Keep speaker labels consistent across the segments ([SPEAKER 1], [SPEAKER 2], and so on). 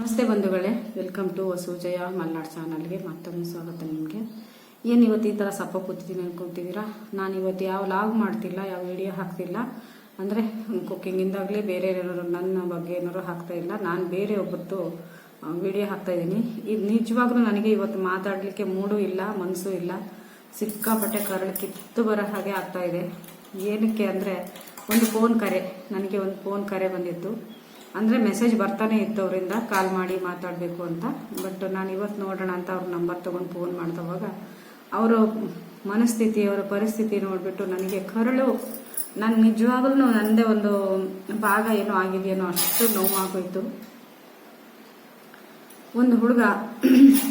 [SPEAKER 1] ನಮಸ್ತೆ ಬಂಧುಗಳೇ, welcome to ವಸೂಜಯ Malnad ಚಾನಲ್ಗೆ ಮತ್ತೊಮ್ಮೆ ಸ್ವಾಗತ ನಿಮಗೆ. ಏನು ಇವತ್ತು ಈ ಥರ ಸಪ್ಪ ಕೂತಿದ್ದೀನಿ ಅನ್ಕೊತಿದ್ದೀರಾ ನಾನು ಇವತ್ತು ಯಾವ ಲಾಗ್ ಮಾಡ್ತಿಲ್ಲ, ಯಾವ ವಿಡಿಯೋ ಹಾಕ್ತಿಲ್ಲ. ಅಂದರೆ ಕುಕ್ಕಿಂಗಿಂದಾಗಲಿ ಬೇರೆ ಏನಾದ್ರು ನನ್ನ ಬಗ್ಗೆ ಏನಾದ್ರು ಹಾಕ್ತಾ ಇಲ್ಲ. ನಾನು ಬೇರೆ ಒಬ್ಬರದ್ದು ವಿಡಿಯೋ ಹಾಕ್ತಾಯಿದ್ದೀನಿ ಇದು ನಿಜವಾಗ್ಲೂ ನನಗೆ ಇವತ್ತು ಮಾತಾಡಲಿಕ್ಕೆ ಮೂಡೂ ಇಲ್ಲ ಮನಸ್ಸು ಇಲ್ಲ. ಸಿಕ್ಕಾಪಟ್ಟೆ ಕರಳು ಕಿತ್ತು ಬರೋ ಹಾಗೆ ಆಗ್ತಾಯಿದೆ ಏನಕ್ಕೆ ಅಂದರೆ, ಒಂದು ಫೋನ್ ಕರೆ. ನನಗೆ ಒಂದು ಫೋನ್ ಕರೆ ಬಂದಿತ್ತು. ಅಂದರೆ ಮೆಸೇಜ್ ಬರ್ತಾನೆ ಇತ್ತು ಅವರಿಂದ ಕಾಲ್ ಮಾಡಿ ಮಾತಾಡಬೇಕು ಅಂತ. ಬಟ್ ನಾನು ಇವತ್ತು ನೋಡೋಣ ಅಂತ ಅವ್ರ ನಂಬರ್ ತೊಗೊಂಡು ಫೋನ್ ಮಾಡಿದವಾಗ ಅವರ ಮನಸ್ಥಿತಿ, ಅವರ ಪರಿಸ್ಥಿತಿ ನೋಡಿಬಿಟ್ಟು ನನಗೆ ಕರಳು. ನಾನು ನಿಜವಾಗ್ಲೂ ನನ್ನದೇ ಒಂದು ಭಾಗ ಏನೋ ಆಗಿದೆಯೇನೋ ಅಷ್ಟು ನೋವಾಗೋಯ್ತು. ಒಂದು ಹುಡುಗ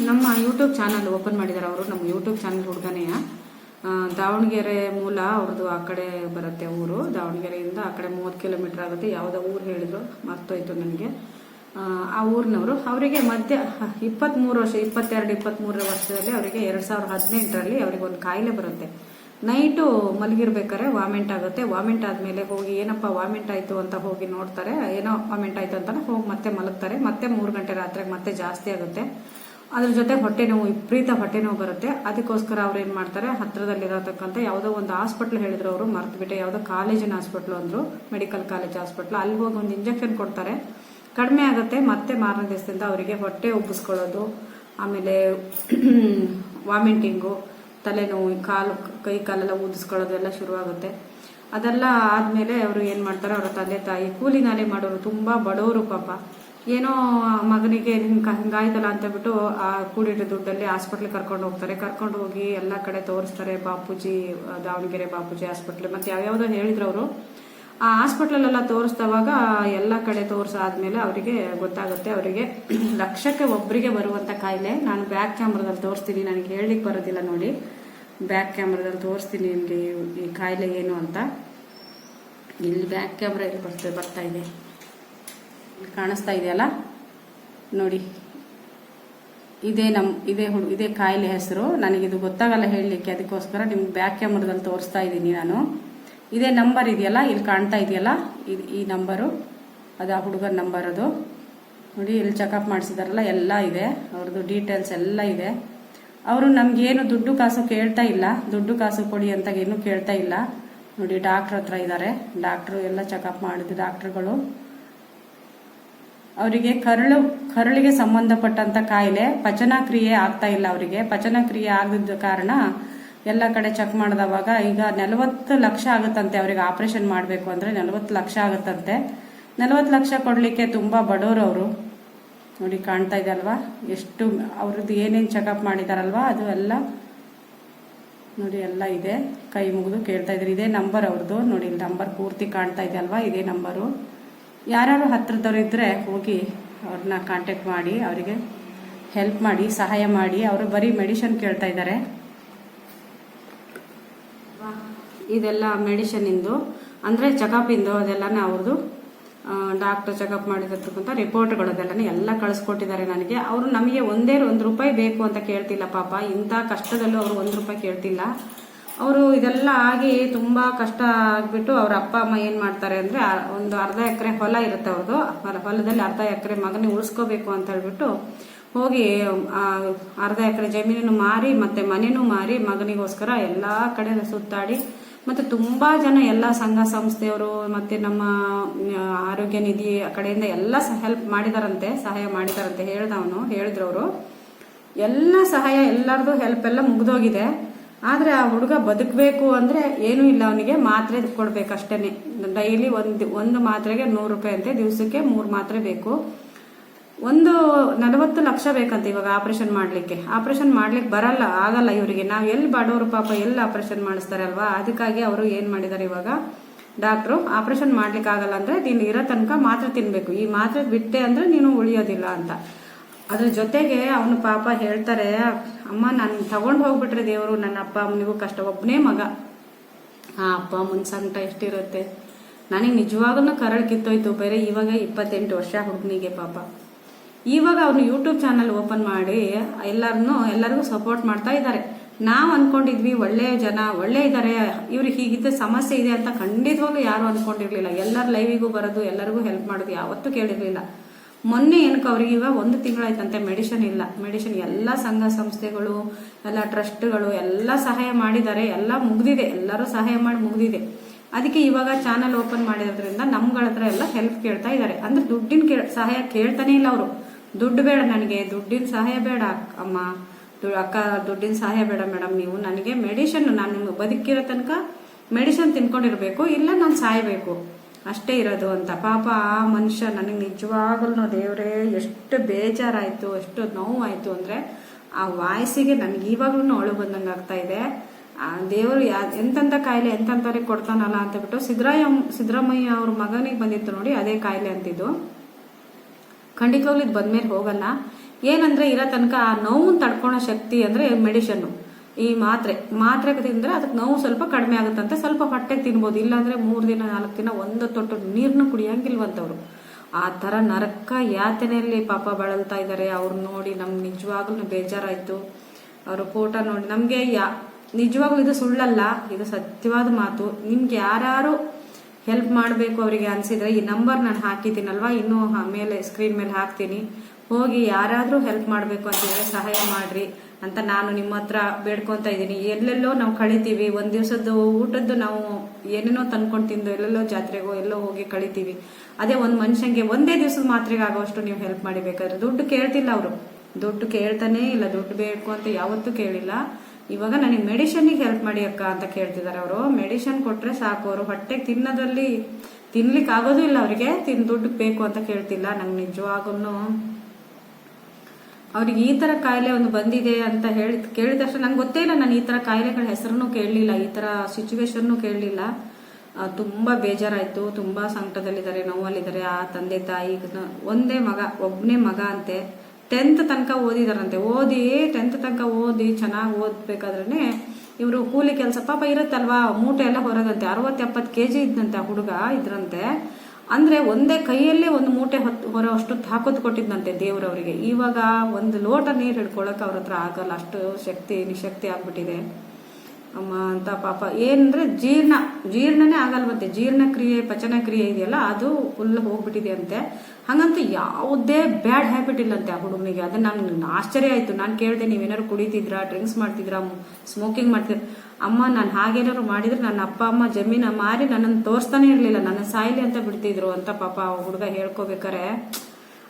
[SPEAKER 1] ನಮ್ಮ ಯೂಟ್ಯೂಬ್ ಚಾನಲ್ ಓಪನ್ ಮಾಡಿದ್ದಾರೆ ಅವರು. ನಮ್ಮ ಯೂಟ್ಯೂಬ್ ಚಾನಲ್ ಹುಡುಗನೆಯ ದಾವಣಗೆರೆ ಮೂಲ ಅವ್ರದ್ದು ಆ ಕಡೆ ಬರುತ್ತೆ ಊರು. ದಾವಣಗೆರೆಯಿಂದ ಆ ಕಡೆ ಮೂವತ್ತು ಕಿಲೋಮೀಟರ್ ಆಗುತ್ತೆ. ಯಾವುದೋ ಊರು ಹೇಳಿದ್ರು ಮರ್ತೋಯ್ತು ನನಗೆ. ಆ, ಊರಿನವರು. ಅವರಿಗೆ ಮಧ್ಯ ಇಪ್ಪತ್ತ್ಮೂರು ವರ್ಷ ಇಪ್ಪತ್ತೆರಡು ಇಪ್ಪತ್ತ್ಮೂರರ ವರ್ಷದಲ್ಲಿ ಅವರಿಗೆ ಎರಡು ಸಾವಿರದ ಹದಿನೆಂಟರಲ್ಲಿ ಅವರಿಗೆ ಒಂದು ಕಾಯಿಲೆ ಬರುತ್ತೆ. ನೈಟು ಮಲಗಿರ್ಬೇಕಾರೆ ವಾಮಿಂಟ್ ಆಗುತ್ತೆ. ವಾಮಿಂಟ್ ಆದಮೇಲೆ ಹೋಗಿ ಏನಪ್ಪ ವಾಮಿಂಟ್ ಆಯಿತು ಅಂತ ಹೋಗಿ ನೋಡ್ತಾರೆ. ಏನೋ ವಾಮಿಂಟ್ ಆಯಿತು ಅಂತ ಹೋಗಿ ಮತ್ತೆ ಮಲಗ್ತಾರೆ. ಮತ್ತೆ ಮೂರು ಗಂಟೆ ರಾತ್ರಿಗೆ ಮತ್ತೆ ಜಾಸ್ತಿ ಆಗುತ್ತೆ. ಅದ್ರ ಜೊತೆ ಹೊಟ್ಟೆ ನೋವು, ವಿಪರೀತ ಹೊಟ್ಟೆ ನೋವು ಬರುತ್ತೆ. ಅದಕ್ಕೋಸ್ಕರ ಅವ್ರು ಏನು ಮಾಡ್ತಾರೆ ಹತ್ರದಲ್ಲಿರತಕ್ಕಂಥ ಯಾವುದೋ ಒಂದು ಹಾಸ್ಪಿಟ್ಲ್ ಹೇಳಿದ್ರು ಅವರು, ಮರ್ತುಬಿಟ್ಟೆ. ಯಾವುದೋ ಕಾಲೇಜಿನ ಹಾಸ್ಪಿಟ್ಲು ಅಂದರು, ಮೆಡಿಕಲ್ ಕಾಲೇಜ್ ಹಾಸ್ಪಿಟ್ಲು. ಅಲ್ಲಿ ಹೋಗಿ ಒಂದು ಇಂಜೆಕ್ಷನ್ ಕೊಡ್ತಾರೆ. ಕಡಿಮೆ ಆಗುತ್ತೆ, ಮತ್ತೆ ಮಾರನೇ ದಿವಸದಿಂದ ಅವರಿಗೆ ಹೊಟ್ಟೆ ಉಬ್ಬಿಸ್ಕೊಳ್ಳೋದು, ಆಮೇಲೆ ವಾಮಿಂಟಿಂಗು, ತಲೆನೋವು ಕಾಲು, ಕೈ ಕಾಲೆಲ್ಲ ಊದಿಸ್ಕೊಳ್ಳೋದು ಎಲ್ಲ ಶುರುವಾಗುತ್ತೆ. ಅದೆಲ್ಲ ಆದಮೇಲೆ ಅವರು ಏನು ಮಾಡ್ತಾರೆ, ಅವರ ತಂದೆ ತಾಯಿ ಕೂಲಿ ನಾಲಿ ಮಾಡೋರು ತುಂಬ ಬಡವರು ಪಾಪ. ಏನೋ ಮಗನಿಗೆ ಹಿಂಗೆ ಹಿಂಗಾಯ್ತಲ್ಲ ಅಂತ ಆ ಕೂಡಿಟ್ಟ ದುಡ್ಡಲ್ಲಿ ಹಾಸ್ಪಿಟ್ಲಿಗೆ ಕರ್ಕೊಂಡು ಹೋಗ್ತಾರೆ. ಕರ್ಕೊಂಡು ಹೋಗಿ ಎಲ್ಲ ಕಡೆ ತೋರಿಸ್ತಾರೆ, ಬಾಪೂಜಿ ದಾವಣಗೆರೆ ಬಾಪೂಜಿ ಹಾಸ್ಪಿಟ್ಲ್ ಮತ್ತು ಯಾವ್ಯಾವುದೋ ಹೇಳಿದ್ರು ಅವರು. ಆ ಹಾಸ್ಪಿಟ್ಲಲ್ಲೆಲ್ಲ ತೋರಿಸ್ದವಾಗ ಎಲ್ಲ ಕಡೆ ತೋರಿಸಾದ್ಮೇಲೆ ಅವರಿಗೆ ಗೊತ್ತಾಗುತ್ತೆ. ಅವರಿಗೆ ಲಕ್ಷಕ್ಕೆ ಒಬ್ಬರಿಗೆ ಬರುವಂಥ ಕಾಯಿಲೆ. ನಾನು ಬ್ಯಾಕ್ ಕ್ಯಾಮ್ರಾದಲ್ಲಿ ತೋರಿಸ್ತೀನಿ, ನನಗೆ ಹೇಳಲಿಕ್ಕೆ ಬರೋದಿಲ್ಲ ನೋಡಿ. ಬ್ಯಾಕ್ ಕ್ಯಾಮ್ರಾದಲ್ಲಿ ತೋರಿಸ್ತೀನಿ ನಿಮಗೆ ಈ ಕಾಯಿಲೆ ಏನು ಅಂತ. ಇಲ್ಲಿ ಬ್ಯಾಕ್ ಕ್ಯಾಮ್ರಾ ಇಲ್ಲಿ ಬರ್ತಾ ಬರ್ತಾ ಇದೆ. ಇಲ್ಲಿ ಕಾಣಿಸ್ತಾ ಇದೆಯಲ್ಲ? ನೋಡಿ. ಇದೇ ನಮ್ಮ ಇದೇ ಹುಡು, ಇದೇ ಕಾಯಿಲೆ ಹೆಸರು. ನನಗಿದು ಗೊತ್ತಾಗಲ್ಲ ಹೇಳಲಿಕ್ಕೆ, ಅದಕ್ಕೋಸ್ಕರ ನಿಮ್ಗೆ ಬ್ಯಾಕ್ ಕ್ಯಾಮ್ರದಲ್ಲಿ ತೋರಿಸ್ತಾ ಇದ್ದೀನಿ ನಾನು. ಇದೇ ನಂಬರ್ ಇದೆಯಲ್ಲ? ಇಲ್ಲಿ ಕಾಣ್ತಾ ಇದೆಯಲ್ಲ? ಇದು ಈ ನಂಬರು ಅದು ಆ ಹುಡುಗರ ನಂಬರ್ ಅದು. ನೋಡಿ, ಇಲ್ಲಿ ಚೆಕಪ್ ಮಾಡಿಸಿದಾರಲ್ಲ, ಎಲ್ಲ ಇದೆ. ಅವ್ರದ್ದು ಡೀಟೇಲ್ಸ್ ಎಲ್ಲ ಇದೆ. ಅವರು ನಮಗೇನು ದುಡ್ಡು ಕಾಸು ಕೇಳ್ತಾ ಇಲ್ಲ. ದುಡ್ಡು ಕಾಸು ಕೊಡಿ ಅಂತ ಏನು ಕೇಳ್ತಾ ಇಲ್ಲ. ನೋಡಿ ಡಾಕ್ಟ್ರ್ ಹತ್ರ ಇದ್ದಾರೆ ಡಾಕ್ಟ್ರು ಎಲ್ಲ ಚೆಕಪ್ ಮಾಡಿದ್ರು ಡಾಕ್ಟ್ರುಗಳು ಅವರಿಗೆ ಕರಳು, ಕರಳಿಗೆ ಸಂಬಂಧಪಟ್ಟಂತ ಕಾಯಿಲೆ ಪಚನ ಕ್ರಿಯೆ ಆಗ್ತಾ ಇಲ್ಲ ಅವರಿಗೆ. ಪಚನ ಕ್ರಿಯೆ ಆಗದ ಕಾರಣ ಎಲ್ಲ ಕಡೆ ಚೆಕ್ ಮಾಡಿದವಾಗ ಈಗ ನಲವತ್ತು ಲಕ್ಷ ಆಗುತ್ತಂತೆ ಅವರಿಗೆ ಆಪರೇಷನ್ ಮಾಡಬೇಕು ಅಂದ್ರೆ ನಲವತ್ತು ಲಕ್ಷ ಆಗುತ್ತಂತೆ. ನಲವತ್ತು ಲಕ್ಷ ಕೊಡಲಿಕ್ಕೆ ತುಂಬಾ ಬಡವರು ಅವರು. ನೋಡಿ ಕಾಣ್ತಾ ಇದೆ ಅಲ್ವಾ? ಎಷ್ಟು ಅವ್ರದ್ದು ಏನೇನು ಚೆಕಪ್ ಮಾಡಿದಾರಲ್ವಾ? ಅದು ಎಲ್ಲ ನೋಡಿ ಎಲ್ಲ ಇದೆ. ಕೈ ಮುಗಿದು ಕೇಳ್ತಾ ಇದ್ರಿ ಇದೇ ನಂಬರ್ ಅವ್ರದ್ದು. ನೋಡಿ ನಂಬರ್ ಪೂರ್ತಿ ಕಾಣ್ತಾ ಇದೆ ಅಲ್ವಾ? ಇದೇ ನಂಬರು ಯಾರ್ಯಾರು ಹತ್ರದವ್ರು ಇದ್ದರೆ ಹೋಗಿ ಅವ್ರನ್ನ ಕಾಂಟ್ಯಾಕ್ಟ್ ಮಾಡಿ, ಅವರಿಗೆ ಹೆಲ್ಪ್ ಮಾಡಿ, ಸಹಾಯ ಮಾಡಿ. ಅವರು ಬರೀ ಮೆಡಿಷನ್ ಕೇಳ್ತಾ ಇದ್ದಾರೆ ಇದೆಲ್ಲ ಮೆಡಿಷನಿಂದು ಅಂದರೆ ಚೆಕಪಿಂದು ಅದೆಲ್ಲನೇ ಅವ್ರದ್ದು ಡಾಕ್ಟರ್ ಚೆಕಪ್ ಮಾಡಿರ್ತಕ್ಕಂಥ ರಿಪೋರ್ಟ್ಗಳು ಅದೆಲ್ಲನೇ ಎಲ್ಲ ಕಳಿಸ್ಕೊಟ್ಟಿದ್ದಾರೆ ನನಗೆ. ಅವರು ನಮಗೆ ಒಂದೇ ಒಂದು ರೂಪಾಯಿ ಬೇಕು ಅಂತ ಕೇಳ್ತಿಲ್ಲ ಪಾಪ. ಇಂಥ ಕಷ್ಟದಲ್ಲೂ ಅವರು ಒಂದು ರೂಪಾಯಿ ಕೇಳ್ತಿಲ್ಲ. ಅವರು ಇದೆಲ್ಲ ಆಗಿ ತುಂಬ ಕಷ್ಟ ಆಗಿಬಿಟ್ಟು ಅವ್ರ ಅಪ್ಪ, ಅಮ್ಮ ಏನು ಮಾಡ್ತಾರೆ ಅಂದರೆ ಒಂದು ಅರ್ಧ ಎಕರೆ ಹೊಲ ಇರುತ್ತೆ ಅವ್ರದ್ದು ಹೊಲ ಹೊಲದಲ್ಲಿ ಅರ್ಧ ಎಕರೆ ಮಗನಿಗೆ ಉಳಿಸ್ಕೋಬೇಕು ಅಂತ ಹೇಳ್ಬಿಟ್ಟು ಹೋಗಿ ಅರ್ಧ ಎಕರೆ ಜಮೀನನ್ನು ಮಾರಿ ಮತ್ತೆ ಮನೆನೂ ಮಾರಿ ಮಗನಿಗೋಸ್ಕರ ಎಲ್ಲ ಕಡೆ ಸುತ್ತಾಡಿ ಮತ್ತು ತುಂಬ ಜನ ಎಲ್ಲ ಸಂಘ ಸಂಸ್ಥೆಯವರು ಮತ್ತು ನಮ್ಮ ಆರೋಗ್ಯ ನಿಧಿ ಕಡೆಯಿಂದ ಎಲ್ಲ ಹೆಲ್ಪ್ ಮಾಡಿದಾರಂತೆ, ಸಹಾಯ ಮಾಡಿದಾರಂತೆ ಹೇಳ್ದವನು ಹೇಳಿದ್ರವರು ಎಲ್ಲ ಸಹಾಯ ಎಲ್ಲರದು ಹೆಲ್ಪ್ ಎಲ್ಲ ಮುಗ್ದೋಗಿದೆ. ಆದ್ರೆ ಆ ಹುಡುಗ ಬದುಕಬೇಕು ಅಂದ್ರೆ ಏನೂ ಇಲ್ಲ ಅವನಿಗೆ, ಮಾತ್ರೆ ಕೊಡ್ಬೇಕಷ್ಟೇನೆ ಡೈಲಿ ಒಂದು ಒಂದು ಮಾತ್ರೆಗೆ ನೂರು ರೂಪಾಯಿ ಅಂತೆ, ದಿವಸಕ್ಕೆ ಮೂರು ಮಾತ್ರೆ ಬೇಕು. ಒಂದು ನಲವತ್ತು ಲಕ್ಷ ಬೇಕಂತ ಇವಾಗ ಆಪರೇಷನ್ ಮಾಡ್ಲಿಕ್ಕೆ. ಆಪರೇಷನ್ ಮಾಡ್ಲಿಕ್ಕೆ ಬರಲ್ಲ, ಆಗಲ್ಲ ಇವರಿಗೆ. ನಾವು ಎಲ್ಲಿ ಬಡವರು ಪಾಪ ಎಲ್ಲಿ ಆಪರೇಷನ್ ಮಾಡಿಸ್ತಾರೆ ಅಲ್ವಾ? ಅದಕ್ಕಾಗಿ ಅವರು ಏನ್ ಮಾಡಿದ್ದಾರೆ ಇವಾಗ? ಡಾಕ್ಟ್ರು, ಆಪರೇಷನ್ ಮಾಡ್ಲಿಕ್ಕೆ ಆಗಲ್ಲ ಅಂದ್ರೆ ನೀನು ಇರೋ ತನಕ ಮಾತ್ರೆ ತಿನ್ಬೇಕು. ಈ ಮಾತ್ರೆ ಬಿಟ್ಟೆ ಅಂದ್ರೆ ನೀನು ಉಳಿಯೋದಿಲ್ಲ ಅಂತ. ಅದ್ರ ಜೊತೆಗೆ ಅವನು ಪಾಪ ಹೇಳ್ತಾರೆ ಅಮ್ಮ, ನಾನು ತಗೊಂಡು ಹೋಗ್ಬಿಟ್ರೆ ದೇವರು ನನ್ನ ಅಪ್ಪ ಅಮ್ಮನಿಗೂ ಕಷ್ಟ. ಒಬ್ಬನೇ ಮಗ. ಆ ಅಪ್ಪ, ಅಮ್ಮನ ಸಂಕಟ ಎಷ್ಟಿರುತ್ತೆ. ನನಗೆ ನಿಜವಾಗ್ಲೂ ಕರಳು ಕಿತ್ತೋಯ್ತು. ಬೇರೆ ಇವಾಗ ಇಪ್ಪತ್ತೆಂಟು ವರ್ಷ ಹುಡುಗನಿಗೆ ಪಾಪ. ಇವಾಗ ಅವನು ಯೂಟ್ಯೂಬ್ ಚಾನಲ್ ಓಪನ್ ಮಾಡಿ ಎಲ್ಲರನ್ನೂ ಎಲ್ಲರಿಗೂ ಸಪೋರ್ಟ್ ಮಾಡ್ತಾ ಇದ್ದಾರೆ. ನಾವು ಅನ್ಕೊಂಡಿದ್ವಿ ಒಳ್ಳೆಯ ಜನ, ಒಳ್ಳೆ ಇದ್ದಾರೆ ಇವ್ರಿಗೆ ಹೀಗಿದ್ದ ಸಮಸ್ಯೆ ಇದೆ ಅಂತ ಖಂಡಿತವಾಗ್ಲೂ ಯಾರು ಅನ್ಕೊಂಡಿರ್ಲಿಲ್ಲ. ಎಲ್ಲರ ಲೈವಿಗೂ ಬರೋದು, ಎಲ್ಲರಿಗೂ ಹೆಲ್ಪ್ ಮಾಡೋದು ಯಾವತ್ತೂ ಕೇಳಿರ್ಲಿಲ್ಲ. ಮೊನ್ನೆ ಏನಕ್ಕೆ ಅವ್ರಿಗೆ ಇವಾಗ ಒಂದು ತಿಂಗಳಾಯ್ತಂತೆ ಮೆಡಿಸಿನ್ ಇಲ್ಲ. ಮೆಡಿಸಿನ್ ಎಲ್ಲ ಸಂಘ ಸಂಸ್ಥೆಗಳು, ಎಲ್ಲ ಟ್ರಸ್ಟ್ಗಳು ಎಲ್ಲ ಸಹಾಯ ಮಾಡಿದ್ದಾರೆ. ಎಲ್ಲ ಮುಗ್ದಿದೆ. ಎಲ್ಲರೂ ಸಹಾಯ ಮಾಡಿ ಮುಗ್ದಿದೆ. ಅದಕ್ಕೆ ಇವಾಗ ಚಾನಲ್ ಓಪನ್ ಮಾಡಿರೋದ್ರಿಂದ ನಮ್ಗಳ ಹತ್ರ ಎಲ್ಲ ಹೆಲ್ಪ್ ಕೇಳ್ತಾ ಇದ್ದಾರೆ. ಅಂದ್ರೆ ದುಡ್ಡಿನ ಸಹಾಯ ಕೇಳ್ತಾನೆ ಇಲ್ಲ ಅವರು. ದುಡ್ಡು ಬೇಡ ನನಗೆ. ದುಡ್ಡಿನ ಸಹಾಯ ಬೇಡ ಅಮ್ಮ. ಅಕ್ಕ, ದುಡ್ಡಿನ ಸಹಾಯ ಬೇಡ ಮೇಡಮ್ ನೀವು ನನಗೆ ಮೆಡಿಸಿನ್ ನಾನು ಬದುಕಿರೋ ತನಕ ಮೆಡಿಷನ್ ತಿನ್ಕೊಂಡಿರ್ಬೇಕು. ಇಲ್ಲ ನಾನು ಸಾಯಬೇಕು. ಅಷ್ಟೇ ಇರೋದು ಅಂತ. ಪಾಪ ಆ ಮನುಷ್ಯ ನನಗೆ ನಿಜವಾಗಲೂ ದೇವರೇ, ಎಷ್ಟು ಬೇಜಾರಾಯಿತು, ಎಷ್ಟು ನೋವಾಯಿತು ಅಂದ್ರೆ ಆ ವಾಯ್ಸಿಗೆ ನನಗೆ ಇವಾಗ್ಲೂ ಅಳು ಬಂದಂಗೆ ಆಗ್ತಾ ಇದೆ. ಆ ದೇವರು ಯಾ ಎಂತೆಂಥ ಕಾಯಿಲೆ ಎಂತೆಂಥವ್ರಿಗೆ ಕೊಡ್ತಾನಲ್ಲ ಅಂತ ಬಿಟ್ಟು ಸಿದ್ದರಾಯ ಸಿದ್ದರಾಮಯ್ಯ ಅವ್ರ ಮಗನಿಗೆ ಬಂದಿತ್ತು ನೋಡಿ, ಅದೇ ಕಾಯಿಲೆ ಅಂತಿದ್ದು. ಖಂಡಿತವಾಗ್ಲೂ ಇದು ಬಂದ್ಮೇಲೆ ಹೋಗಲ್ಲ. ಏನಂದ್ರೆ ಇರೋ ತನಕ ಆ ನೋವು ತಡ್ಕೊಳೋ ಶಕ್ತಿ ಅಂದ್ರೆ ಮೆಡಿಷನ್ನು. ಈ ಮಾತ್ರೆ. ಮಾತ್ರೆ ತಿಂದ್ರೆ ಅದಕ್ಕೆ ನೋವು ಸ್ವಲ್ಪ ಕಡಿಮೆ ಆಗುತ್ತಂತೆ. ಸ್ವಲ್ಪ ಹೊಟ್ಟೆಗೆ ತಿನ್ಬೋದು. ಇಲ್ಲಾಂದ್ರೆ ಮೂರು ದಿನ, ನಾಲ್ಕು ದಿನ ಒಂದು ತೊಟ್ಟು ನೀರನ್ನು ಕುಡಿಯಂಗಿಲ್ವಂತವ್ರು. ಆ ಥರ ನರಕ ಯಾತನೆಯಲ್ಲಿ ಪಾಪ ಬಳಲ್ತಾ ಇದ್ದಾರೆ ಅವ್ರು ನೋಡಿ ನಮ್ಗೆ ನಿಜವಾಗ್ಲೂ ಬೇಜಾರಾಯ್ತು. ಅವ್ರ ಫೋಟೋ ನೋಡಿ. ನಮಗೆ ಯಾ, ನಿಜವಾಗ್ಲೂ ಇದು ಸುಳ್ಳಲ್ಲ. ಇದು ಸತ್ಯವಾದ ಮಾತು. ನಿಮ್ಗೆ ಯಾರು ಹೆಲ್ಪ್ ಮಾಡಬೇಕು ಅವರಿಗೆ ಅನ್ಸಿದ್ರೆ ಈ ನಂಬರ್ ನಾನು ಹಾಕಿದ್ದೀನಲ್ವಾ? ಇನ್ನೂ ಮೇಲೆ, ಸ್ಕ್ರೀನ್ ಮೇಲೆ ಹಾಕ್ತೀನಿ. ಹೋಗಿ ಯಾರಾದರೂ ಹೆಲ್ಪ್ ಮಾಡಬೇಕು ಅಂತಿದ್ರೆ ಸಹಾಯ ಮಾಡ್ರಿ ಅಂತ ನಾನು ನಿಮ್ಮ ಹತ್ರ ಬೇಡ್ಕೊತಾ ಇದ್ದೀನಿ. ಎಲ್ಲೆಲ್ಲೋ ನಾವು ಕಳಿತೀವಿ. ಒಂದು ದಿವಸದ್ದು ಊಟದ್ದು ನಾವು ಏನೇನೋ ತಂದ್ಕೊಂಡು ತಿಂದು ಎಲ್ಲೆಲ್ಲೋ ಜಾತ್ರೆಗೋ ಎಲ್ಲೋ ಹೋಗಿ ಕಳಿತೀವಿ. ಅದೇ ಒಂದು ಮನುಷ್ಯಂಗೆ ಒಂದೇ ದಿವಸದ ಮಾತ್ರೆಗೆ ಆಗೋಷ್ಟು ನೀವು ಹೆಲ್ಪ್ ಮಾಡಿ ಬೇಕಾದ್ರೆ ದುಡ್ಡು ಕೇಳ್ತಿಲ್ಲ ಅವರು. ದುಡ್ಡು ಕೇಳ್ತಾನೇ ಇಲ್ಲ. ದುಡ್ಡು ಬೇಕು ಅಂತ ಯಾವತ್ತೂ ಕೇಳಿಲ್ಲ. ಇವಾಗ ನನಗೆ ಮೆಡಿಷನಿಗೆ ಹೆಲ್ಪ್ ಮಾಡಿ ಅಕ್ಕ ಅಂತ ಕೇಳ್ತಿದ್ದಾರೆ ಅವರು. ಮೆಡಿಷನ್ ಕೊಟ್ರೆ ಸಾಕು ಅವರು. ಹೊಟ್ಟೆಗೆ ತಿನ್ನೋದ್ರಲ್ಲಿ ತಿನ್ಲಿಕ್ಕೆ ಆಗೋದು ಇಲ್ಲ ಅವರಿಗೆ. ತಿನ್ ದುಡ್ಡು ಬೇಕು ಅಂತ ಕೇಳ್ತಿಲ್ಲ. ನಂಗೆ ನಿಜವಾಗೂ ಅವ್ರಿಗೆ ಈ ತರ ಕಾಯಿಲೆ ಒಂದು ಬಂದಿದೆ ಅಂತ ಹೇಳಿ ಕೇಳಿದ ತಕ್ಷಣ ನಂಗೆ ಗೊತ್ತೇ ಇಲ್ಲ ನಾನು ಈ ತರ ಕಾಯಿಲೆಗಳ ಹೆಸರನ್ನು ಕೇಳಲಿಲ್ಲ, ಈ ತರ ಸಿಚುವೇಶನ್ನು ಕೇಳಲಿಲ್ಲ. ತುಂಬಾ ಬೇಜಾರಾಯ್ತು, ತುಂಬಾ ಸಂಕಟದಲ್ಲಿದ್ದಾರೆ, ನೋವಲ್ಲಿದ್ದಾರೆ. ಆ ತಂದೆ ತಾಯಿ ಒಂದೇ ಮಗ ಒಬ್ಬನೇ ಮಗ ಅಂತೆ ಟೆಂತ್ ತನಕ ಓದಿದಾರಂತೆ. ಓದಿ ಟೆಂತ್ ತನಕ ಓದಿ, ಚೆನ್ನಾಗಿ ಓದ್ಬೇಕಾದ್ರೆ ಇವರು ಕೂಲಿ ಕೆಲಸ ಪಾಪ ಇರುತ್ತಲ್ವಾ, ಮೂಟೆ ಎಲ್ಲ ಹೊರಗಂತೆ ಅರವತ್ತೆಪ್ಪತ್ತು ಕೆ ಜಿ ಇದ್ದಂತೆ ಆ ಹುಡುಗ ಇದ್ರಂತೆ. ಅಂದ್ರೆ ಒಂದೇ ಕೈಯಲ್ಲೇ ಒಂದು ಮೂಟೆ ಹೊತ್ತು ಹೊರ ಅಷ್ಟು ಹಾಕೋದು ಕೊಟ್ಟಿದ್ದಂತೆ ದೇವರವರಿಗೆ. ಇವಾಗ ಒಂದು ಲೋಟ ನೀರು ಹಿಡ್ಕೊಳಕ್ ಅವ್ರ ಹತ್ರ ಆಗಲ್ಲ. ಅಷ್ಟು ಶಕ್ತಿ, ನಿಶಕ್ತಿ ಆಗ್ಬಿಟ್ಟಿದೆ. ಅಮ್ಮ, ಅಂತ ಪಾಪ. ಏನಂದ್ರೆ ಜೀರ್ಣ, ಜೀರ್ಣನೇ ಆಗಲ್ವಂತೆ ಜೀರ್ಣಕ್ರಿಯೆ ಪಚನ ಕ್ರಿಯೆ ಇದೆಯಲ್ಲ, ಅದು ಫುಲ್ ಹೋಗ್ಬಿಟ್ಟಿದೆ ಅಂತೆ ಹಂಗಂತ ಯಾವುದೇ ಬ್ಯಾಡ್ ಹ್ಯಾಬಿಟ್ ಇಲ್ಲಂತೆ ಆ ಹುಡುಗನಿಗೆ. ಅದು ನಾನು ಆಶ್ಚರ್ಯ ಆಯ್ತು. ನಾನು ಕೇಳಿದೆ, ನೀವೇನಾದ್ರು ಕುಡಿತಿದ್ರಾ ಡ್ರಿಂಕ್ಸ್ ಮಾಡ್ತಿದ್ರಾ ಸ್ಮೋಕಿಂಗ್ ಮಾಡ್ತಿದ್ರ? ಅಮ್ಮ, ನಾನು ಹಾಗೇನಾದ್ರು ಮಾಡಿದ್ರೆ ನನ್ನ ಅಪ್ಪ, ಅಮ್ಮ ಜಮೀನ ಮಾರಿ ನನ್ನನ್ನು ತೋರಿಸ್ತಾನೆ ಇರಲಿಲ್ಲ. ನನ್ನ ಸಾಯಿಲಿ ಅಂತ ಬಿಡ್ತಿದ್ರು ಅಂತ ಪಾಪ ಹುಡುಗ ಹೇಳ್ಕೊಬೇಕಾರೆ.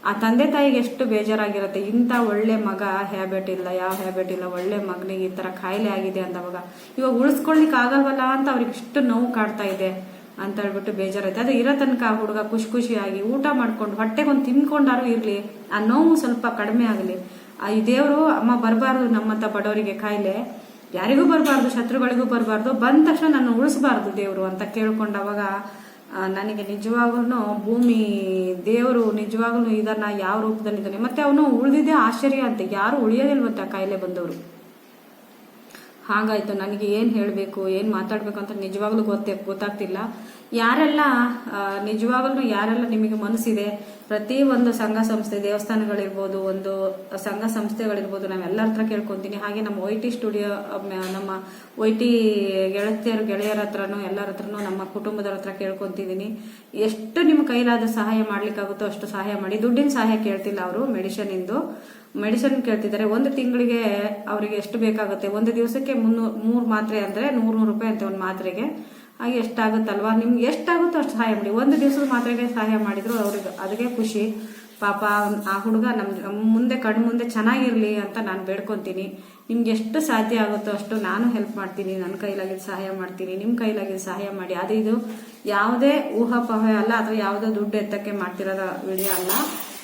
[SPEAKER 1] ಆ ತಂದೆ ತಾಯಿಗೆ ಎಷ್ಟು ಬೇಜಾರಾಗಿರುತ್ತೆ, ಇಂಥ ಒಳ್ಳೆ ಮಗ ಹ್ಯಾಬಿಟ್ ಇಲ್ಲ, ಯಾವ ಹ್ಯಾಬಿಟ್ ಇಲ್ಲ, ಒಳ್ಳೆ ಮಗನಿಗೆ ಈ ಥರ ಕಾಯಿಲೆ ಆಗಿದೆ ಅಂದವಾಗ. ಇವಾಗ ಉಳಿಸ್ಕೊಳ್ಲಿಕ್ಕೆ ಆಗಲ್ವಲ್ಲ ಅಂತ ಅವ್ರಿಗೆ ಇಷ್ಟು ನೋವು ಕಾಡ್ತಾ ಇದೆ ಅಂತ ಹೇಳ್ಬಿಟ್ಟು ಬೇಜಾರಾಯ್ತು. ಅದು ಇರೋ ತನಕ ಹುಡುಗ ಖುಷಿ ಖುಷಿಯಾಗಿ ಊಟ ಮಾಡ್ಕೊಂಡು ಹೊಟ್ಟೆಗೊಂದು ತಿನ್ಕೊಂಡಾರು ಇರಲಿ, ಆ ನೋವು ಸ್ವಲ್ಪ ಕಡಿಮೆ ಆಗಲಿ. ಆ ಈ ದೇವರು, ಅಮ್ಮ ಬರಬಾರ್ದು ನಮ್ಮಂತ ಬಡವರಿಗೆ ಕಾಯಿಲೆ ಯಾರಿಗೂ ಬರಬಾರ್ದು, ಶತ್ರುಗಳಿಗೂ ಬರಬಾರ್ದು. ಬಂದ ತಕ್ಷಣ ನಾನು ಉಳಿಸಬಾರ್ದು ದೇವರು ಅಂತ ಕೇಳ್ಕೊಂಡವಾಗ ನನಗೆ ನಿಜವಾಗ್ಲೂ ಭೂಮಿ ದೇವರು ನಿಜವಾಗ್ಲೂ ಇದನ್ನ ಯಾವ ರೂಪದಲ್ಲಿದ್ದಾನೆ ಮತ್ತೆ ಅವನು ಉಳಿದಿದೆ ಆಶ್ಚರ್ಯ ಅಂತ, ಯಾರು ಉಳಿಯೋದಿಲ್ವಂತೆ ಆ ಕಾಯಿಲೆ ಬಂದವರು. ಹಾಗಾಯ್ತು, ನನಗೆ ಏನು ಹೇಳಬೇಕು, ಏನು ಮಾತಾಡಬೇಕು ಅಂತ ನಿಜವಾಗ್ಲೂ ಗೊತ್ತೇ ಗೊತ್ತಾಗ್ತಿಲ್ಲ. ಯಾರೆಲ್ಲ ನಿಜವಾಗ್ಲೂ ಯಾರೆಲ್ಲ ನಿಮಗೆ ಮನಸ್ಸಿದೆ ಪ್ರತಿ ಒಂದು ಸಂಘ ಸಂಸ್ಥೆ, ದೇವಸ್ಥಾನಗಳಿರ್ಬೋದು, ಒಂದು ಸಂಘ ಸಂಸ್ಥೆಗಳಿರ್ಬೋದು ನಾವೆಲ್ಲರ ಹತ್ರ ಕೇಳ್ಕೊಂತೀನಿ. ಹಾಗೆ ನಮ್ಮ ಒಯ್ ಟಿ ಸ್ಟುಡಿಯೋ ನಮ್ಮ ಒಯ್ ಟಿ ಗೆಳತಿಯರು, ಗೆಳೆಯರ ಹತ್ರನೂ, ಎಲ್ಲರ ಹತ್ರನೂ, ನಮ್ಮ ಕುಟುಂಬದವ್ರ ಹತ್ರ ಕೇಳ್ಕೊತಿದ್ದೀನಿ ಎಷ್ಟು ನಿಮ್ಮ ಕೈಲಾದ ಸಹಾಯ ಮಾಡ್ಲಿಕ್ಕಾಗುತ್ತೋ ಅಷ್ಟು ಸಹಾಯ ಮಾಡಿ. ದುಡ್ಡಿನ ಸಹಾಯ ಕೇಳ್ತಿಲ್ಲ ಅವರು ಮೆಡಿಷನ್ ಇಂದು ಮೆಡಿಸಿನ್ ಕೇಳ್ತಿದ್ದಾರೆ. ಒಂದು ತಿಂಗಳಿಗೆ ಅವರಿಗೆ ಎಷ್ಟು ಬೇಕಾಗುತ್ತೆ? ಒಂದು ದಿವಸಕ್ಕೆ ಮುನ್ನೂರು ಮೂರು ಮಾತ್ರೆ ಅಂದ್ರೆ ನೂರು ನೂರು ರೂಪಾಯಿ ಅಂತೆ ಒಂದು ಮಾತ್ರೆಗೆ. ಹಾಗೆ ಎಷ್ಟಾಗುತ್ತಲ್ವಾ? ನಿಮ್ಗೆ ಎಷ್ಟಾಗುತ್ತೋ ಅಷ್ಟು ಸಹಾಯ ಮಾಡಿ. ಒಂದು ದಿವಸದ ಮಾತ್ರೆಗೆ ಸಹಾಯ ಮಾಡಿದ್ರು ಅವ್ರಿಗೆ. ಅದಕ್ಕೆ ಖುಷಿ. ಪಾಪ ಆ ಹುಡುಗ ನಮ್ಮ ನಮ್ ಮುಂದೆ ಕಣ್ಣು ಮುಂದೆ ಚೆನ್ನಾಗಿರಲಿ ಅಂತ ನಾನು ಬೇಡ್ಕೊಂತೀನಿ. ನಿಮ್ಗೆ ಎಷ್ಟು ಸಾಧ್ಯ ಆಗುತ್ತೋ ಅಷ್ಟು ನಾನು ಹೆಲ್ಪ್ ಮಾಡ್ತೀನಿ. ನನ್ನ ಕೈಲಾಗಿದ್ದು ಸಹಾಯ ಮಾಡ್ತೀನಿ. ನಿಮ್ಮ ಕೈಲಾಗಿದ್ದು ಸಹಾಯ ಮಾಡಿ. ಅದು ಇದು ಯಾವುದೇ ಊಹಾಪೋಹ ಅಲ್ಲ ಅಥವಾ ಯಾವುದೋ ದುಡ್ಡು ಎತ್ತಕ್ಕೆ ಮಾಡ್ತಿರೋದ ವಿಡಿಯೋ ಅಲ್ಲ.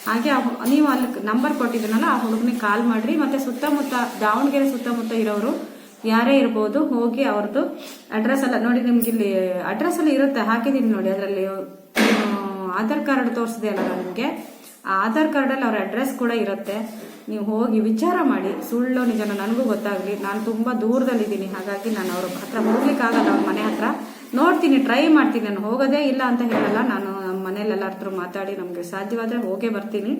[SPEAKER 1] ಹಾಗೆ ನೀವು ಅಲ್ಲಿ ನಂಬರ್ ಕೊಟ್ಟಿದ್ದೀನಲ್ಲ, ಆ ಹುಡುಗನಿಗೆ ಕಾಲ್ ಮಾಡ್ರಿ. ಮತ್ತೆ ಸುತ್ತಮುತ್ತ ದಾವಣಗೆರೆ ಸುತ್ತಮುತ್ತ ಇರೋರು ಯಾರೇ ಇರ್ಬೋದು ಹೋಗಿ ಅವ್ರದ್ದು ಅಡ್ರೆಸ್ ಎಲ್ಲ ನೋಡಿ ನಿಮ್ಗೆ ಇಲ್ಲಿ ಅಡ್ರೆಸ್ ಎಲ್ಲ ಇರುತ್ತೆ, ಹಾಕಿದೀನಿ ನೋಡಿ ಅದರಲ್ಲಿ. ಆಧಾರ್ ಕಾರ್ಡ್ ತೋರಿಸಿದೆ ಅಲ್ಲ ನಿಮಗೆ? ಆ ಆಧಾರ್ ಕಾರ್ಡಲ್ಲಿ ಅವ್ರ ಅಡ್ರೆಸ್ ಕೂಡ ಇರುತ್ತೆ. ನೀವು ಹೋಗಿ ವಿಚಾರ ಮಾಡಿ. ಸುಳ್ಳು ನಿಜನ ನನಗೂ ಗೊತ್ತಾಗಲಿ. ನಾನು ತುಂಬ ದೂರದಲ್ಲಿದ್ದೀನಿ, ಹಾಗಾಗಿ ನಾನು ಅವ್ರ ಹತ್ರ ಹೋಗ್ಲಿಕ್ಕಾಗಲ್ಲ, ಅವ್ರ ಮನೆ ಹತ್ರ. ನೋಡ್ತೀನಿ ಟ್ರೈ ಮಾಡ್ತೀನಿ. ನಾನು ಹೋಗೋದೇ ಇಲ್ಲ ಅಂತ ಹೇಳಲ್ಲ. ನಾನು ನಮ್ಮ ಮನೇಲಿ ಹತ್ರ ಮಾತಾಡಿ ನಮಗೆ ಸಾಧ್ಯವಾದರೆ ಹೋಗೇ ಬರ್ತೀನಿ.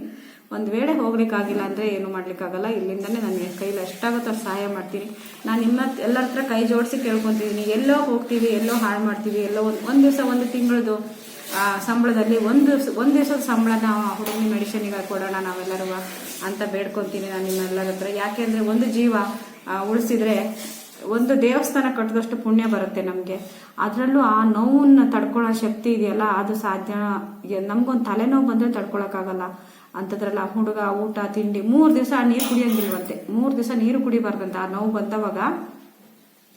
[SPEAKER 1] ಒಂದು ವೇಳೆ ಹೋಗ್ಲಿಕ್ಕಾಗಿಲ್ಲ ಅಂದರೆ ಏನು ಮಾಡ್ಲಿಕ್ಕಾಗಲ್ಲ. ಇಲ್ಲಿಂದನೇ ನನಗೆ ಕೈಲಿ ಎಷ್ಟಾಗುತ್ತೋ ಸಹಾಯ ಮಾಡ್ತೀನಿ. ನಾನು ನಿಮ್ಮ ಎಲ್ಲರ ಹತ್ರ ಕೈ ಜೋಡಿಸಿ ಕೇಳ್ಕೊತಿದ್ದೀನಿ ಎಲ್ಲೋ ಹೋಗ್ತೀವಿ, ಎಲ್ಲೋ ಹಾಳು ಮಾಡ್ತೀವಿ, ಎಲ್ಲೋ ಒಂದು ಒಂದು ದಿವಸ ಒಂದು ತಿಂಗಳದು ಸಂಬಳದಲ್ಲಿ ಒಂದು ಒಂದು ದಿವಸದ ಸಂಬಳನ ಹುಡುಗಿ ಮೆಡಿಷನ್ಗೆ ಕೊಡೋಣ ನಾವೆಲ್ಲರೂ ಅಂತ ಬೇಡ್ಕೊತೀನಿ ನಾನು ನಿಮ್ಮೆಲ್ಲರ ಹತ್ರ. ಯಾಕೆಂದರೆ ಒಂದು ಜೀವ ಉಳಿಸಿದ್ರೆ ಒಂದು ದೇವಸ್ಥಾನ ಕಟ್ಟಿದಷ್ಟು ಪುಣ್ಯ ಬರುತ್ತೆ ನಮಗೆ. ಅದರಲ್ಲೂ ಆ ನೋವನ್ನು ತಡ್ಕೊಳ್ಳೋ ಶಕ್ತಿ ಇದೆಯಲ್ಲ, ಅದು ಸಾಧ್ಯ. ನಮಗೊಂದು ತಲೆನೋವು ಬಂದರೆ ತಡ್ಕೊಳಕ್ಕಾಗಲ್ಲ. ಅಂಥದ್ರಲ್ಲ ಆ ಹುಡುಗ ಊಟ, ತಿಂಡಿ, ಮೂರು ದಿವಸ ನೀರು ಕುಡಿಯಂಗಿಲ್ವಂತೆ. ಮೂರು ದಿವಸ ನೀರು ಕುಡಿಬಾರ್ದಂತೆ ಆ ನೋವು ಬಂದವಾಗ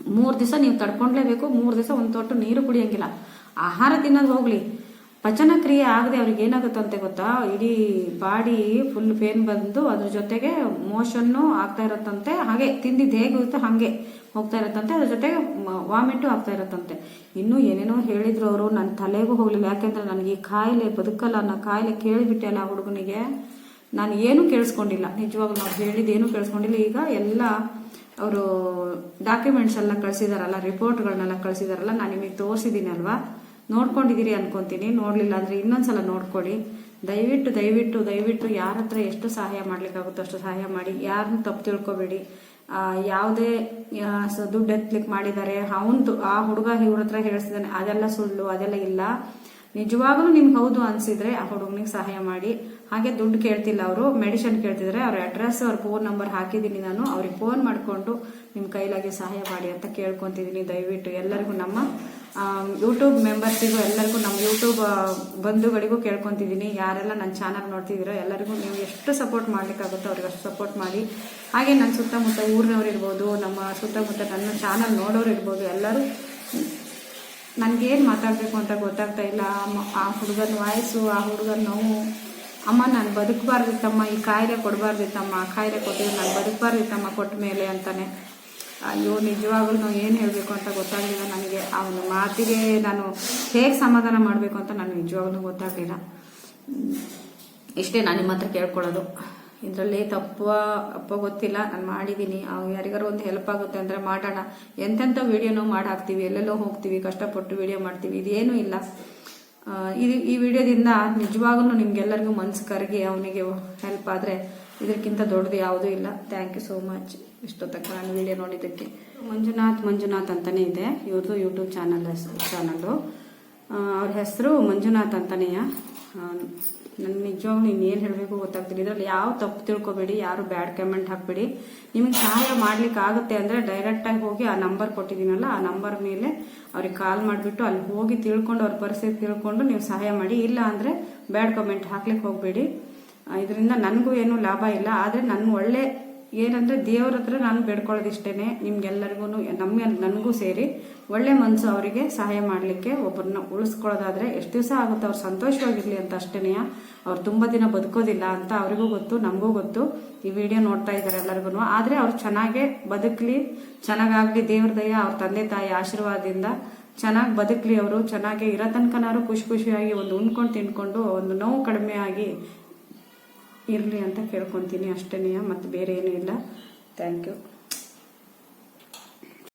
[SPEAKER 1] ಮೂರು ದಿವಸ ನೀವು ತಡ್ಕೊಂಡ್ಲೇಬೇಕು, ಮೂರು ದಿವಸ ಒಂದು ತೊಟ್ಟು ನೀರು ಕುಡಿಯಂಗಿಲ್ಲ. ಆಹಾರ ತಿನ್ನೋದು ಹೋಗ್ಲಿ. ಪಚನ ಕ್ರಿಯೆ ಆಗದೆ ಅವ್ರಿಗೆ ಏನಾಗುತ್ತಂತೆ ಗೊತ್ತಾ? ಇಡೀ ಬಾಡಿ ಫುಲ್ ಪೇನ್ ಬಂದು ಅದ್ರ ಜೊತೆಗೆ ಮೋಷನ್ನು ಆಗ್ತಾ ಇರತ್ತಂತೆ. ಹಾಗೆ ತಿಂದಿದ್ದು ಹೇಗೆ ಹೋಗುತ್ತೆ ಹಾಗೆ ಹೋಗ್ತಾ ಇರತ್ತಂತೆ. ಅದ್ರ ಜೊತೆಗೆ ವಾಮಿಟು ಆಗ್ತಾ ಇರತ್ತಂತೆ. ಇನ್ನೂ ಏನೇನೋ ಹೇಳಿದ್ರು ಅವರು. ನನ್ನ ತಲೆಗೂ ಹೋಗ್ಲಿಲ್ಲ. ಯಾಕೆಂದ್ರೆ ನನಗೆ ಈ ಕಾಯಿಲೆ ಬದುಕಲ್ಲ. ಅನ್ನೋ ಕಾಯಿಲೆ ಕೇಳಿಬಿಟ್ಟೆ ಅಲ್ಲ ಹುಡುಗನಿಗೆ. ನಾನು ಏನೂ ಕೇಳಿಸ್ಕೊಂಡಿಲ್ಲ. ನಿಜವಾಗ್ಲೂ ನಾವು ಹೇಳಿದ್ದೇನು ಕೇಳಿಸ್ಕೊಂಡಿಲ್ಲ. ಈಗ ಎಲ್ಲ ಅವರು ಡಾಕ್ಯುಮೆಂಟ್ಸ್ ಎಲ್ಲ ಕಳಿಸಿದಾರಲ್ಲ ರಿಪೋರ್ಟ್ಗಳನ್ನೆಲ್ಲ ಕಳಿಸಿದಾರಲ್ಲ, ನಾನು ನಿಮಗೆ ತೋರಿಸಿದ್ದೀನಿ ಅಲ್ವಾ? ನೋಡ್ಕೊಂಡಿದ್ದೀರಿ ಅನ್ಕೊಂತೀನಿ, ನೋಡಲಿಲ್ಲ ಅಂದರೆ ಇನ್ನೊಂದ್ಸಲ ನೋಡ್ಕೊಳ್ಳಿ. ದಯವಿಟ್ಟು ದಯವಿಟ್ಟು ದಯವಿಟ್ಟು ಯಾರ ಹತ್ರ ಎಷ್ಟು ಸಹಾಯ ಮಾಡ್ಲಿಕ್ಕಾಗುತ್ತೋ ಅಷ್ಟು ಸಹಾಯ ಮಾಡಿ. ಯಾರನ್ನು ತಪ್ಪು ತಿಳ್ಕೊಬೇಡಿ. ಯಾವುದೇ ದುಡ್ಡು ಎತ್ತಲಿಕ್ಕೆ ಮಾಡಿದ್ದಾರೆ ಅವನು ಆ ಹುಡುಗ ಇವ್ರ ಹತ್ರ ಹೇಳಿಸಿದಾನೆ ಅದೆಲ್ಲ ಸುಳ್ಳು, ಅದೆಲ್ಲ ಇಲ್ಲ. ನಿಜವಾಗ್ಲೂ ನಿಮ್ಗೆ ಹೌದು ಅನ್ಸಿದ್ರೆ ಆ ಹುಡುಗನಿಗೆ ಸಹಾಯ ಮಾಡಿ. ಹಾಗೆ ದುಡ್ಡು ಕೇಳ್ತಿಲ್ಲ ಅವರು ಮೆಡಿಸಿನ್ ಕೇಳ್ತಿದ್ರೆ, ಅವ್ರ ಅಡ್ರೆಸ್ ಅವ್ರ ಫೋನ್ ನಂಬರ್ ಹಾಕಿದ್ದೀನಿ ನಾನು, ಅವ್ರಿಗೆ ಫೋನ್ ಮಾಡಿಕೊಂಡು ನಿಮ್ಮ ಕೈಲಾಗಿ ಸಹಾಯ ಮಾಡಿ ಅಂತ ಕೇಳ್ಕೊತಿದ್ದೀನಿ ದಯವಿಟ್ಟು ಎಲ್ಲರಿಗೂ ನಮ್ಮ ಯೂಟ್ಯೂಬ್ ಮೆಂಬರ್ಸಿಗೂ ಎಲ್ಲರಿಗೂ ನಮ್ಮ ಯೂಟ್ಯೂಬ್ ಬಂಧುಗಳಿಗೂ ಕೇಳ್ಕೊತಿದ್ದೀನಿ ಯಾರೆಲ್ಲ ನನ್ನ ಚಾನಲ್ ನೋಡ್ತಿದ್ದೀರೋ ಎಲ್ಲರಿಗೂ ನೀವು ಎಷ್ಟು ಸಪೋರ್ಟ್ ಮಾಡಲಿಕ್ಕಾಗುತ್ತೋ ಅವ್ರಿಗೆ ಅಷ್ಟು ಸಪೋರ್ಟ್ ಮಾಡಿ. ಹಾಗೆ ನನ್ನ ಸುತ್ತಮುತ್ತ ಊರಿನವ್ರು ಇರ್ಬೋದು ನಮ್ಮ ಸುತ್ತಮುತ್ತ ನನ್ನ ಚಾನಲ್ ನೋಡೋರು ಇರ್ಬೋದು ಎಲ್ಲರೂ ನನಗೇನು ಮಾತಾಡಬೇಕು ಅಂತ ಗೊತ್ತಾಗ್ತಾ ಇಲ್ಲ. ಆ ಹುಡುಗನ ವಾಯ್ಸು, ಆ ಹುಡುಗನ ನೋವು. ಅಮ್ಮ, ನಾನು ಬದುಕಬಾರ್ದಿತ್ತಮ್ಮ ಈ ಕಾಯಿಲೆ ಕೊಡಬಾರ್ದಿತ್ತಮ್ಮ ಆ ಕಾಯಿಲೆ ಕೊಟ್ಟಿದ್ದು ನಾನು ಬದುಕಬಾರ್ದಿತ್ತಮ್ಮ ಕೊಟ್ಟ ಮೇಲೆ ಅಂತಾನೆ. ಅಯ್ಯೋ ನಿಜವಾಗ್ಲೂ ಏನು ಹೇಳಬೇಕು ಅಂತ ಗೊತ್ತಾಗಲಿಲ್ಲ ನನಗೆ. ಅವನ ಮಾತಿಗೆ ನಾನು ಹೇಗೆ ಸಮಾಧಾನ ಮಾಡಬೇಕು ಅಂತ ನಾನು ನಿಜವಾಗ್ಲೂ ಗೊತ್ತಾಗಲಿಲ್ಲ. ಇಷ್ಟೇ ನಾನು ನಿಮ್ಮ ಹತ್ರ ಕೇಳ್ಕೊಳ್ಳೋದು. ಇದರಲ್ಲಿ ತಪ್ಪು ಅಪ್ಪ ಗೊತ್ತಿಲ್ಲ. ನಾನು ಮಾಡಿದ್ದೀನಿ ಯಾರಿಗಾರು ಒಂದು ಹೆಲ್ಪ್ ಆಗುತ್ತೆ ಅಂದರೆ ಮಾಡೋಣ. ಎಂತೆಂಥ ವೀಡಿಯೋನೂ ಮಾಡಿ ಹಾಕ್ತೀವಿ ಎಲ್ಲೆಲ್ಲೋ ಹೋಗ್ತೀವಿ. ಕಷ್ಟಪಟ್ಟು ವಿಡಿಯೋ ಮಾಡ್ತೀವಿ. ಇದೇನೂ ಇಲ್ಲ. ಇದು ಈ ವಿಡಿಯೋದಿಂದ ನಿಜವಾಗ್ಲೂ ನಿಮ್ಗೆಲ್ಲರಿಗೂ ಮನ್ಸು ಕರಗಿ ಅವನಿಗೆ ಹೆಲ್ಪ್ ಆದರೆ ಇದಕ್ಕಿಂತ ದೊಡ್ಡದು ಯಾವುದೂ ಇಲ್ಲ. ಥ್ಯಾಂಕ್ ಯು ಸೋ ಮಚ್ ಇಷ್ಟೊತ್ತಕ್ಕ ನಾನು ವಿಡಿಯೋ ನೋಡಿದ್ದಕ್ಕೆ. ಮಂಜುನಾಥ್ ಮಂಜುನಾಥ್ ಅಂತಲೇ ಇದೆ. ಇವ್ರದ್ದು ಯೂಟ್ಯೂಬ್ ಚಾನಲ್ ಚಾನಲ್ಲು ಅವ್ರ ಹೆಸರು ಮಂಜುನಾಥ್ ಅಂತನೆಯ? ನನಗೆ ನಿಜವಾಗ್ಲೂ ಇನ್ನೇನು ಹೇಳಬೇಕು ಗೊತ್ತಾಗ್ತಿಲ್ಲ. ಇದರಲ್ಲಿ ಯಾವ ತಪ್ಪು ತಿಳ್ಕೊಬೇಡಿ, ಯಾರು ಬ್ಯಾಡ್ ಕಮೆಂಟ್ ಹಾಕಬೇಡಿ. ನಿಮಗೆ ಸಹಾಯ ಮಾಡ್ಲಿಕ್ಕೆ ಆಗುತ್ತೆ ಅಂದರೆ ಡೈರೆಕ್ಟಾಗಿ ಹೋಗಿ ಆ ನಂಬರ್ ಕೊಟ್ಟಿದ್ದೀನಲ್ಲ, ಆ ನಂಬರ್ ಮೇಲೆ ಅವ್ರಿಗೆ ಕಾಲ್ ಮಾಡಿಬಿಟ್ಟು ಅಲ್ಲಿ ಹೋಗಿ ತಿಳ್ಕೊಂಡು ಅವ್ರ ಪರಿಸ್ಥಿತಿ ತಿಳ್ಕೊಂಡು ನೀವು ಸಹಾಯ ಮಾಡಿ. ಇಲ್ಲ ಅಂದರೆ ಬ್ಯಾಡ್ ಕಮೆಂಟ್ ಹಾಕ್ಲಿಕ್ಕೆ ಹೋಗಬೇಡಿ. ಇದರಿಂದ ನನಗೂ ಏನೂ ಲಾಭ ಇಲ್ಲ, ಆದರೆ ನನ್ನ ಒಳ್ಳೆ ಏನಂದ್ರೆ ದೇವ್ರ ಹತ್ರ ನಾನು ಇಷ್ಟೇನೆ ನಿಮ್ಗೆಲ್ಲರಿಗೂ ನಮ್ಗೆ, ನನಗೂ ಸೇರಿ ಒಳ್ಳೆ ಮನಸ್ಸು ಅವರಿಗೆ ಸಹಾಯ ಮಾಡಲಿಕ್ಕೆ ಒಬ್ಬರನ್ನ ಉಳಿಸ್ಕೊಳ್ಳೋದಾದ್ರೆ ಎಷ್ಟು ದಿವಸ ಆಗುತ್ತೆ ಅವ್ರು ಸಂತೋಷವಾಗಿರಲಿ ಅಂತ ಅಷ್ಟೇನೆಯ ಅವ್ರು ತುಂಬ ದಿನ ಬದುಕೋದಿಲ್ಲ ಅಂತ ಅವರಿಗೂ ಗೊತ್ತು, ನಮಗೂ ಗೊತ್ತು, ಈ ವಿಡಿಯೋ ನೋಡ್ತಾ ಇದ್ದಾರೆ ಎಲ್ಲರಿಗೂ ಆದರೆ ಅವ್ರು ಚೆನ್ನಾಗೇ ಬದುಕಲಿ, ಚೆನ್ನಾಗಾಗಲಿ ದೇವ್ರ ದಯ, ಅವ್ರ ತಂದೆ ತಾಯಿ ಆಶೀರ್ವಾದದಿಂದ ಚೆನ್ನಾಗಿ ಬದುಕಲಿ ಅವರು, ಚೆನ್ನಾಗಿ ಇರೋ ತನಕನಾರು ಖುಷಿ ಖುಷಿಯಾಗಿ ಒಂದು ಉಣ್ಕೊಂಡು ತಿನ್ಕೊಂಡು ಒಂದು ನೋವು ಕಡಿಮೆ ಆಗಿ ಇರಲಿ ಅಂತ ಕೇಳ್ಕೊತೀನಿ. ಅಷ್ಟೇ ಮತ್ತು ಬೇರೆ ಏನೂ ಇಲ್ಲ. Thank you